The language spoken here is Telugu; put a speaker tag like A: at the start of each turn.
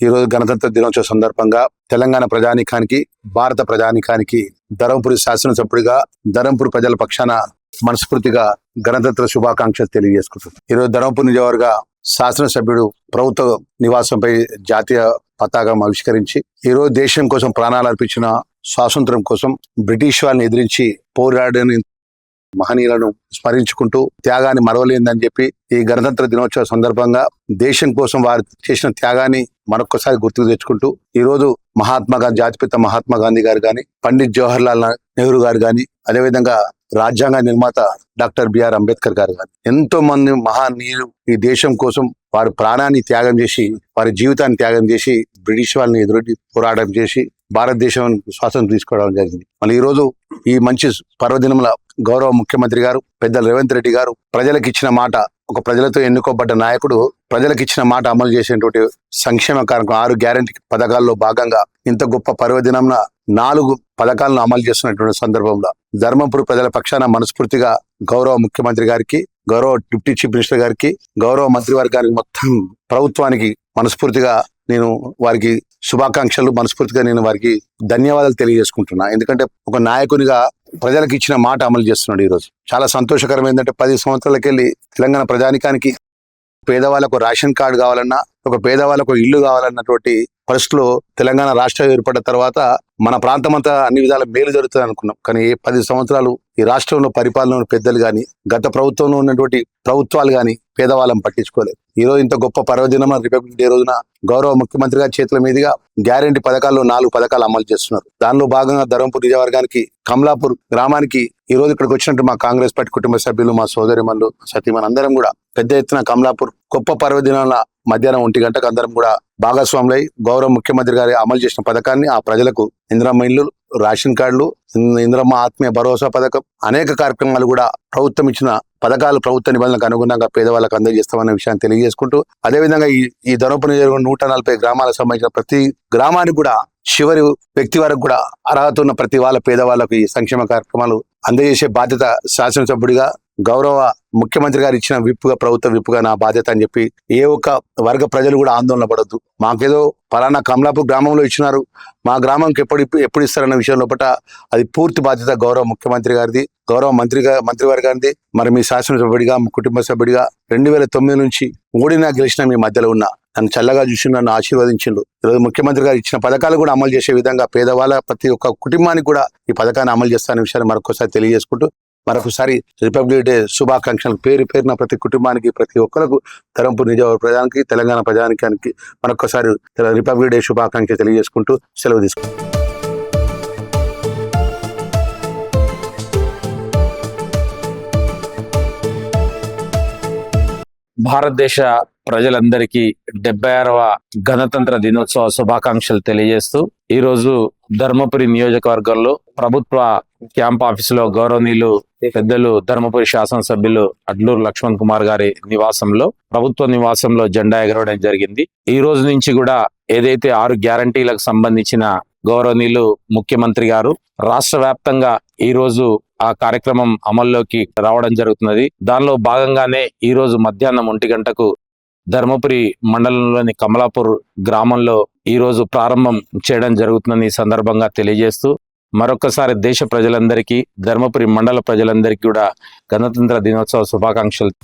A: ఈరోజు గణతంత్ర దినోత్సవ సందర్భంగా తెలంగాణ ప్రజానీకానికి భారత ప్రజానీకానికి ధరంపురి శాసనసభ్యుడిగా ధరంపురి ప్రజల పక్షాన మనస్ఫూర్తిగా గణతంత్ర శుభాకాంక్షలు తెలియజేసుకుంటున్నాను ఈ రోజు ధరంపురి నియోజకవర్గ శాసనసభ్యుడు ప్రభుత్వ నివాసంపై జాతీయ పతాకం ఆవిష్కరించి ఈరోజు దేశం కోసం ప్రాణాలు అర్పించిన స్వాతంత్రం కోసం బ్రిటిష్ వాళ్ళని ఎదిరించి పోరాడని మహనీయులను స్మరించుకుంటూ త్యాగాన్ని మరవలేదని చెప్పి ఈ గణతంత్ర దినోత్సవ సందర్భంగా దేశం కోసం వారు చేసిన త్యాగాన్ని మరొకసారి గుర్తుకు తెచ్చుకుంటూ ఈ రోజు మహాత్మా గాంధీ జాతిపిత మహాత్మా గాంధీ గారు కానీ పండిత్ జవహర్ లాల్ నెహ్రూ గారు కానీ అదేవిధంగా రాజ్యాంగ నిర్మాత డాక్టర్ బిఆర్ అంబేద్కర్ గారు గాని ఎంతో మంది మహానీయులు ఈ దేశం కోసం వారి ప్రాణాన్ని త్యాగం చేసి వారి జీవితాన్ని త్యాగం చేసి బ్రిటిష్ వాళ్ళని ఎదురొడ్డి పోరాటం చేసి భారతదేశం స్వాతంత్రం తీసుకోవడం జరిగింది. మళ్ళీ ఈ రోజు ఈ మంచి పర్వదినముల గౌరవ ముఖ్యమంత్రి గారు పెద్దలు రేవంత్ రెడ్డి గారు ప్రజలకు ఇచ్చిన మాట ఒక ప్రజలతో ఎన్నుకోబడ్డ నాయకుడు ప్రజలకు ఇచ్చిన మాట అమలు చేసినటువంటి సంక్షేమ కార్యక్రమం ఆరు గ్యారంటీ పథకాల్లో భాగంగా ఇంత గొప్ప పర్వదినంన నాలుగు పథకాలను అమలు చేస్తున్నటువంటి సందర్భంలో ధర్మపురి ప్రజల పక్షాన మనస్ఫూర్తిగా గౌరవ ముఖ్యమంత్రి గారికి గౌరవ డిప్యూటీ చీఫ్ మినిస్టర్ గారికి గౌరవ మంత్రివర్గానికి మొత్తం ప్రభుత్వానికి మనస్ఫూర్తిగా నేను వారికి శుభాకాంక్షలు మనస్ఫూర్తిగా నేను వారికి ధన్యవాదాలు తెలియజేసుకుంటున్నా. ఎందుకంటే ఒక నాయకునిగా ప్రజలకు ఇచ్చిన మాట అమలు చేస్తున్నాడు ఈ రోజు చాలా సంతోషకరం ఏంటంటే పది సంవత్సరాలకి వెళ్ళి తెలంగాణ ప్రజానికానికి పేదవాళ్ళకు రేషన్ కార్డు కావాలన్నా ఒక పేదవాళ్ళకు ఇల్లు కావాలన్నటువంటి పరిస్థితిలో తెలంగాణ రాష్ట్రం ఏర్పడిన తర్వాత మన ప్రాంతం అంతా అన్ని విధాల మేలు జరుగుతుంది అనుకున్నాం. కానీ ఏ పది సంవత్సరాలు ఈ రాష్ట్రంలో పరిపాలన పెద్దలు కానీ గత ప్రభుత్వంలో ఉన్నటువంటి ప్రభుత్వాలు గాని పేదవాళ్ళని పట్టించుకోలేదు. ఈ రోజు ఇంత గొప్ప పర్వదినం రిపబ్లిక్ డే రోజున గౌరవ ముఖ్యమంత్రి గారి చేతుల మీదుగా గ్యారంటీ పథకాల్లో నాలుగు పథకాలు అమలు చేస్తున్నారు. దానిలో భాగంగా ధర్మపూర్ నియోజకవర్గానికి కమలాపూర్ గ్రామానికి ఈ రోజు ఇక్కడికి వచ్చినట్టు మా కాంగ్రెస్ పార్టీ కుటుంబ సభ్యులు మా సోదరి మనులు సతీమన్ అందరం కూడా పెద్ద ఎత్తున కమలాపూర్ గొప్ప పర్వదినాల మధ్యాహ్నం ఒంటి గంటకు అందరం కూడా భాగస్వాములై గౌరవ ముఖ్యమంత్రి గారి అమలు చేసిన పథకాన్ని ఆ ప్రజలకు ఇందిరమ్మ ఇళ్ళు రేషన్ కార్డులు ఇందిరమ్మ ఆత్మీయ భరోసా పథకం. అనేక కార్యక్రమాలు కూడా ప్రభుత్వం ఇచ్చిన పథకాలు ప్రభుత్వ నిబంధనలకు అనుగుణంగా పేదవాళ్ళకు అందజేస్తామన్న విషయాన్ని తెలియజేసుకుంటూ అదేవిధంగా ఈ ఈ ధనోప నియోజకవర్గం నూట నలభై గ్రామాలకు సంబంధించిన ప్రతి గ్రామానికి కూడా చివరి వ్యక్తి వరకు కూడా అర్హత ఉన్న ప్రతి వాళ్ళ పేదవాళ్ళకు ఈ సంక్షేమ కార్యక్రమాలు అందజేసే బాధ్యత శాసనసభ్యుడిగా గౌరవ ముఖ్యమంత్రి గారు ఇచ్చిన విప్పుగా ప్రభుత్వ విప్పుగా నా బాధ్యత అని చెప్పి ఏ ఒక్క వర్గ ప్రజలు కూడా ఆందోళన పడొద్దు. మాకేదో పలానా కమలాపూర్ గ్రామంలో ఇచ్చినారు. మా గ్రామంకి ఎప్పుడు ఎప్పుడు ఇస్తారన్న విషయం లోపల అది పూర్తి బాధ్యత గౌరవ ముఖ్యమంత్రి గారిది గౌరవ మంత్రిగా మంత్రివర్గానికి మరి మీ శాసనసభ్యుడిగా మీ కుటుంబ సభ్యుడిగా రెండు వేల తొమ్మిది నుంచి ఓడినా గెలిచిన మీ మధ్యలో ఉన్న. నన్ను చల్లగా చూసి నన్ను ఆశీర్వదించిండు. ఈరోజు ముఖ్యమంత్రి గారు ఇచ్చిన పథకాలు కూడా అమలు చేసే విధంగా పేదవాళ్ళ ప్రతి ఒక్క కుటుంబానికి కూడా ఈ పథకాన్ని అమలు చేస్తానే విషయాన్ని మరొకసారి తెలియజేసుకుంటూ మరొకసారి రిపబ్లిక్ డే శుభాకాంక్షలు పేరు పేరున ప్రతి కుటుంబానికి ప్రతి ఒక్కరికి ధరంపూర్ నిజామాబాద్ ప్రజానికి తెలంగాణ ప్రజానికానికి మరొకసారి రిపబ్లిక్ డే శుభాకాంక్షలు తెలియజేసుకుంటూ సెలవు తీసుకుంటాం
B: భారతదేశ ప్రజలందరికీ డెబ్బై ఆరవ గణతంత్ర దినోత్సవ శుభాకాంక్షలు తెలియజేస్తూ ఈ రోజు ధర్మపురి నియోజకవర్గంలో ప్రభుత్వ క్యాంప్ ఆఫీసులో గౌరవనీయులు పెద్దలు ధర్మపురి శాసనసభ్యులు అడ్లూరు లక్ష్మణ్ కుమార్ గారి నివాసంలో ప్రభుత్వ నివాసంలో జెండా ఎగరవడం జరిగింది. ఈ రోజు నుంచి కూడా ఏదైతే ఆరు గ్యారంటీలకు సంబంధించిన గౌరవనీయులు ముఖ్యమంత్రి గారు రాష్ట్ర వ్యాప్తంగా ఈ రోజు ఆ కార్యక్రమం అమల్లోకి రావడం జరుగుతున్నది. దానిలో భాగంగానే ఈ రోజు మధ్యాహ్నం ఒంటి గంటకు ధర్మపురి మండలంలోని కమలాపూర్ గ్రామంలో ఈ రోజు ప్రారంభం చేయడం జరుగుతుందని సందర్భంగా తెలియజేస్తూ మరొకసారి దేశ ప్రజలందరికీ ధర్మపురి మండల ప్రజలందరికీ కూడా గణతంత్ర దినోత్సవ శుభాకాంక్షలు.